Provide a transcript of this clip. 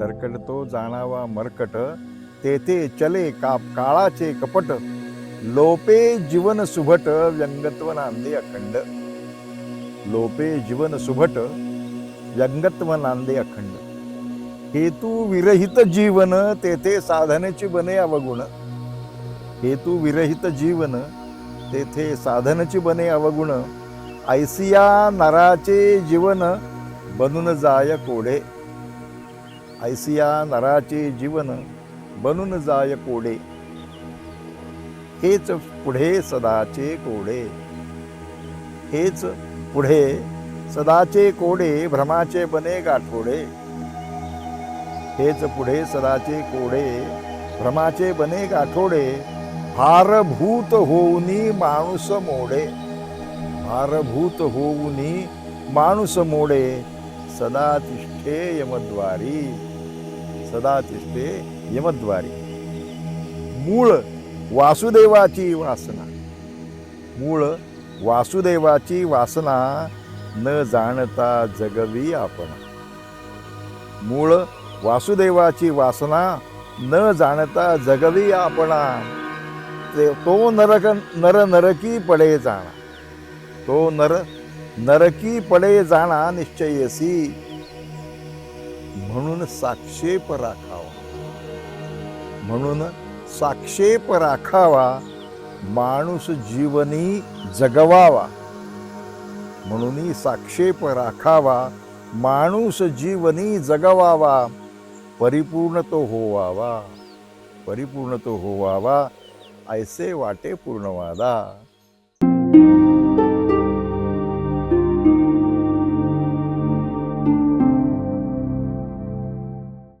तरकडतो जाणावा मरकट. तेथे चले काप काळाचे कपट. लोपे जीवन सुभट व्यंगत्व नांदे अखंड. लोपे जीवन सुभट व्यंगत्व नांदे अखंड. हेतू विरहित जीवन तेथे साधनेची बने अवगुण. हेतू विरहित जीवन तेथे साधनची बने अवगुण. ऐसिया नराचे जीवन बनून जाय कोडे. ऐसिया नराचे जीवन बनून जाय कोडे. हेच पुढे सदाचे कोडे. हेच पुढे सदाचे कोडे भ्रमाचे बने गाठोडे. हेच पुढे सदाचे कोडे भ्रमाचे बने गाठोडे. भारभूत होऊनी माणूस मोडे. भारभूत होऊनी माणूस मोडे. सदा तिष्ठे यमद्वारी सदा तिष्ठे यमद्वारी. मूळ वासुदेवाची वासना. मूळ वासुदेवाची वासना न जाणता जगवी आपण. मूळ वासुदेवाची वासना न जाणता जगवी आपणा. ते तो नरक नर नरकी पडे जाणा तो नर नरकी पडे जाणा निश्चयसी. म्हणून साक्षेप राखावा म्हणून साक्षेप राखावा माणूस जीवनी जगवावा. म्हणून साक्षेप राखावा माणूस जीवनी जगवावा. परिपूर्ण तो होवावा. परिपूर्ण तो होवावा. ऐसे वाटे पूर्णवादा.